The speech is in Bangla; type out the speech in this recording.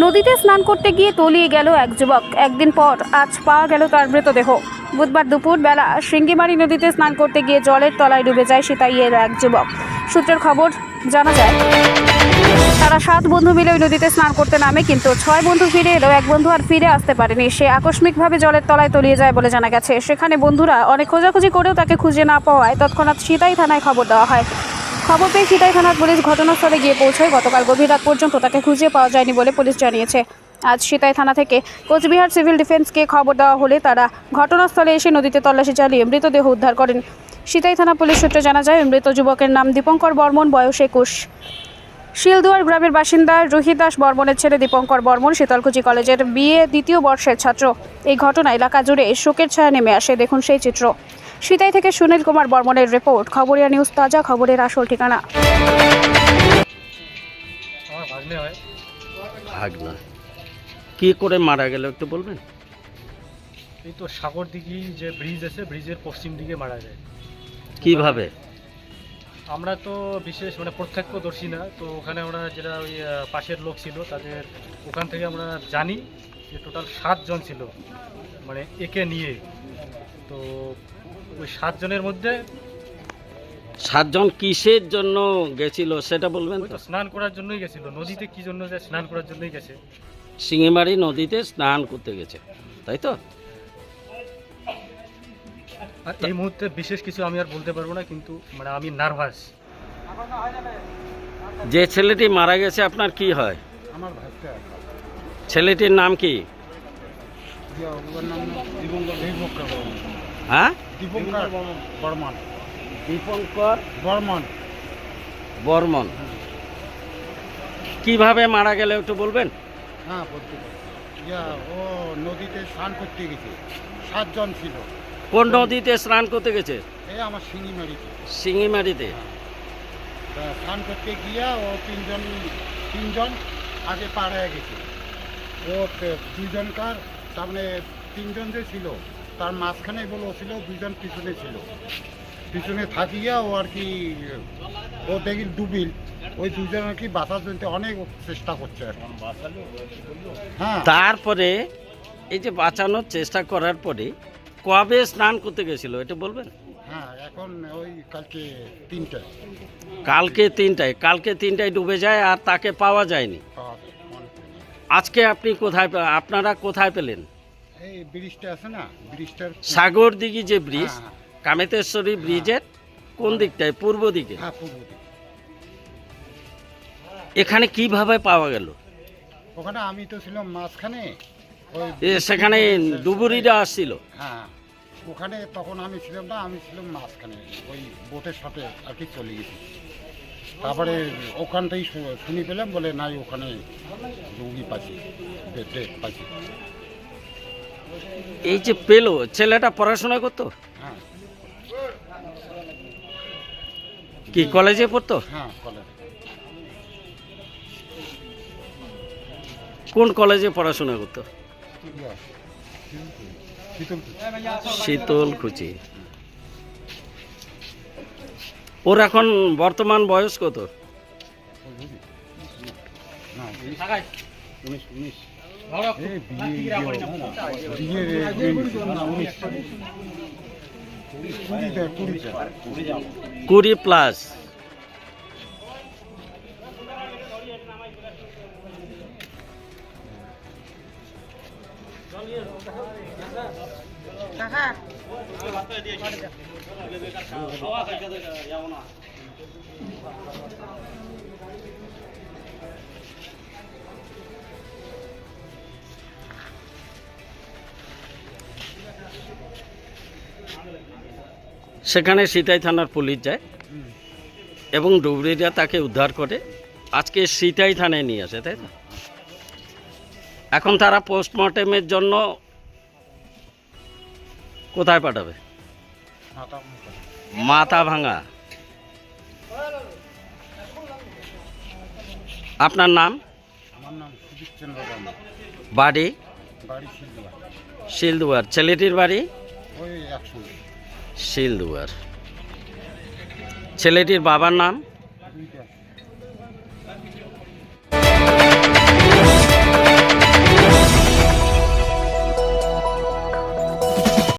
নদীতে স্নান করতে গিয়ে তলিয়ে গেল এক যুবক। একদিন পর আজ পাওয়া গেল তার মৃতদেহ। বুধবার দুপুর বেলা সিঙ্গিমারি নদীতে স্নান করতে গিয়ে জলের তলায় ডুবে যায় সিতাইয়ের এক যুবক। সূত্রের খবর, জানা যায়, তারা সাত বন্ধু মিলে ওই নদীতে স্নান করতে নামে, কিন্তু ছয় বন্ধু ফিরে এলেও এক বন্ধু আর ফিরে আসতে পারেনি। সে আকস্মিকভাবে জলের তলায় তলিয়ে যায় বলে জানা গেছে। সেখানে বন্ধুরা অনেক খোঁজাখুঁজি করেও তাকে খুঁজে না পাওয়ায় তৎক্ষণাৎ সীতাই থানায় খবর দেওয়া হয়। খবর পেয়ে সিতাই থানার পুলিশ ঘটনাস্থলে গিয়ে পৌঁছয়। গতকাল গভীর রাত পর্যন্ত তাকে খুঁজে পাওয়া যায়নি বলে পুলিশ জানিয়েছে। আজ সিতাই থানা থেকে কোচবিহার সিভিল ডিফেন্সকে খবর দেওয়া হলে তারা ঘটনাস্থলে এসে নদীতে তল্লাশি চালিয়ে মৃতদেহ উদ্ধার করেন। সিতাই থানা পুলিশ সূত্রে জানা যায়, মৃত যুবকের নাম দীপঙ্কর বর্মন, বয়স একুশ। শিলদুয়ার গ্রামের বাসিন্দা রোহিদাস বর্মনের ছেলে দীপঙ্কর বর্মন শীতলকুচি কলেজের বিএ দ্বিতীয় বর্ষের ছাত্র। এই ঘটনা এলাকা জুড়ে শোকের ছায়া নেমে আসে। দেখুন সেই চিত্র। সিতাই থেকে সুনীল কুমার বর্মনের রিপোর্ট খবরিয়া নিউজ তাজা খবরের আসল ঠিকানা। হয়। ভাগনা? কি করে মারা গেল একটু বলবেন? এই তো সাগর দিঘি যে ব্রিজ আছে ব্রিজের পশ্চিম দিকে মারা যায়। কীভাবে? আমরা তো বিশেষ মানে প্রত্যক্ষদর্শী না তো ওখানে আমরা যেটা ওই পাশের লোক ছিল তাদের ওখান থেকে আমরা জানি। যে টোটাল সাতজন ছিল মানে একে নিয়ে। তো ওই সাতজনের মধ্যে সাতজন কিসের জন্য গেছিল সেটা বলবেন তো স্নান করার জন্যই গেছিল। নদীতে কি জন্য যায়? স্নান করার জন্যই গেছে। শিঙিমারি নদীতে স্নান করতে গেছে তাই তো? আর এই মুহূর্তে বিশেষ কিছু আমি আর বলতে পারব না কিন্তু মানে আমি নার্ভাস। যে ছেলেটি মারা গেছে আপনার কি হয়? আমার ভাইটা। ছেলেটির নাম কি? হ্যাঁ? দীপঙ্কর বর্মন। দীপঙ্কর বর্মন বর্মন কীভাবে মারা গেলে একটু বলবেন? হ্যাঁ ও নদীতে স্নান করতে গেছে সাতজন ছিল কোন নদীতে স্নান করতে গেছে? এই আমার শিঙি মারিতে শিঙিমারিতে তা স্নান করতে গিয়া ও তিনজন তিনজন আগে পার হয়ে গেছে। ও দুইজনকার তার মানে তিনজন যে ছিল তার মাঝখানে বলে ছিল দুইজন পিছনে ছিল। পিছনে থাকিয়া ও আর কি ও দেখি ডুবিল। ওই দুজন আর কি বাঁচার জন্য অনেক চেষ্টা করছে। আর হ্যাঁ। তারপরে এই যে বাঁচানোর চেষ্টা করার পরে কবে স্নান করতে গেছিল এটা বলবেন? হ্যাঁ এখন ওই কালকে কালকে তিনটায় কালকে তিনটায় ডুবে যায় আর তাকে পাওয়া যায়নি। আজকে আপনি কোথায় আপনারা কোথায় পেলেন? এই ব্রিজটা আছে না ব্রিজটার সাগর দিঘি যে ব্রিজ হ্যাঁ, কামেতেশ্বরী ব্রিজের কোন দিকটায় পূর্ব দিকে? হ্যাঁ পূর্ব দিকে। এখানে কীভাবে পাওয়া গেল? ওখানে আমি তো ছিলাম মাঝখানে। এ সেখানে ডুবুরিরা আসছিল? হ্যাঁ ওখানে তখন আমি ছিলাম না আমি ছিলাম মাঝখানে ওই বোটের সাথে আর কি চলে গেছি। তারপরে ওখানটাই শুনি পেলাম বলে নাই ওখানে রুগী পাচ্ছি ডেট পাচ্ছি এই যে পেল ছেলেটা পড়াশোনা করতো? হ্যাঁ। কি কলেজে পড়তো? হ্যাঁ কলেজ। কোন কলেজে পড়াশোনা করতো? শীতলকুচি। ওর এখন বর্তমান বয়স কত? না উনিশ। উনিশ সেখানে সিতাই থানার পুলিশ যায় এবং ডুবরিরা তাকে উদ্ধার করে। আজকে সিতাই থানায় নিয়ে আসে, তাই এখন তারা পোস্টমর্টেমের জন্য কোথায় পাঠাবে? মাথা ভাঙা। আপনার নাম? বাড়ি? শিলদুয়ার। ছেলেটির বাড়ি? শিলদুয়ার। ছেলেটির বাবার নাম?